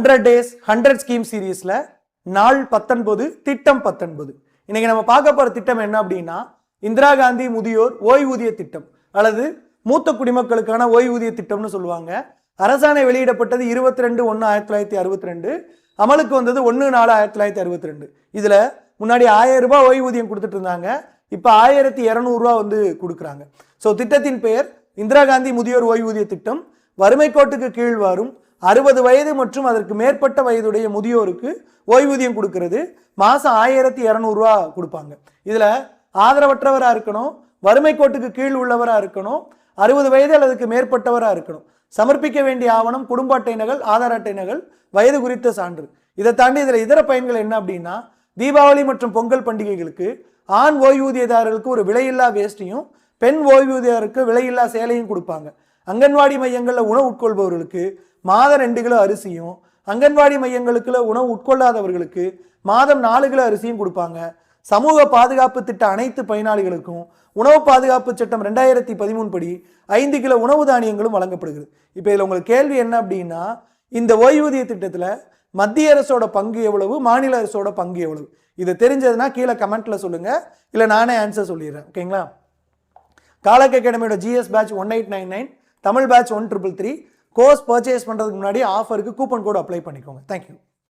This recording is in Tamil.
ஹண்ட்ரட் டேஸ் ஹண்ட்ரட் ஸ்கீம் சீரீஸில் நாள் பத்தொன்பது திட்டம் பத்தொன்பது. இன்னைக்கு நம்ம பார்க்க போகிற திட்டம் என்ன அப்படின்னா இந்திரா காந்தி முதியோர் ஓய்வூதிய திட்டம் அல்லது மூத்த குடிமக்களுக்கான ஓய்வூதிய திட்டம்னு சொல்லுவாங்க. அரசாணை வெளியிடப்பட்டது இருபத்தி ரெண்டு ஒன்று ஆயிரத்தி தொள்ளாயிரத்தி அறுபத்தி ரெண்டு அமலுக்கு வந்தது ஒன்று நாலு ஆயிரத்தி தொள்ளாயிரத்தி அறுபத்தி ரெண்டு இதில் முன்னாடி ஆயிரம் ரூபாய் ஓய்வூதியம் கொடுத்துட்டு இருந்தாங்க இப்போ ஆயிரத்தி இரநூறுவா வந்து கொடுக்குறாங்க. ஸோ திட்டத்தின் பெயர் இந்திரா காந்தி முதியோர் ஓய்வூதிய திட்டம். வறுமை கோட்டுக்கு கீழ் வரும் அறுபது வயது மற்றும் அதற்கு மேற்பட்ட வயதுடைய முதியோருக்கு ஓய்வூதியம் கொடுக்கறது. மாதம் ஆயிரத்தி இரநூறுவா கொடுப்பாங்க. இதில் ஆதரவற்றவராக இருக்கணும் வறுமை கோட்டுக்கு கீழ் உள்ளவராக இருக்கணும் அறுபது வயது அல்லதுக்கு மேற்பட்டவராக இருக்கணும். சமர்ப்பிக்க வேண்டிய ஆவணம் குடும்ப அட்டை நகல் ஆதார் அட்டை நகல் வயது குறித்த சான்று. இதை தாண்டி இதில் இதர பயன்கள் என்ன அப்படின்னா தீபாவளி மற்றும் பொங்கல் பண்டிகைகளுக்கு ஆண் ஓய்வூதியதாரர்களுக்கு ஒரு விலையில்லா வேஷ்டியும் பெண் ஓய்வூதியருக்கு விலையில்லா சேலையும் கொடுப்பாங்க. அங்கன்வாடி மையங்களில் உணவு உட்கொள்பவர்களுக்கு மாதம் ரெண்டு கிலோ அரிசியும் அங்கன்வாடி மையங்களுக்குள்ள உணவு உட்கொள்ளாதவர்களுக்கு மாதம் நாலு கிலோ அரிசியும் கொடுப்பாங்க. சமூக பாதுகாப்பு திட்ட அனைத்து பயனாளிகளுக்கும் உணவு பாதுகாப்பு சட்டம் ரெண்டாயிரத்தி பதிமூணு படி ஐந்து கிலோ உணவு தானியங்களும் வழங்கப்படுகிறது. இப்போ இதில் உங்களுக்கு கேள்வி என்ன அப்படின்னா இந்த ஓய்வூதிய திட்டத்தில் மத்திய அரசோட பங்கு எவ்வளவு மாநில அரசோட பங்கு எவ்வளவு? இது தெரிஞ்சதுன்னா கீழே கமெண்ட்ல சொல்லுங்க. இல்லை நானே ஆன்சர் சொல்லிடுறேன். ஓகேங்களா? காலக் அகாடமியோட GS batch one eight nine nine Tamil batch one triple three course purchase பண்ணுறதுக்கு முன்னாடி ஆஃபருக்கு கூப்பன் கோடு அப்ளை பண்ணிக்கோங்க. Thank you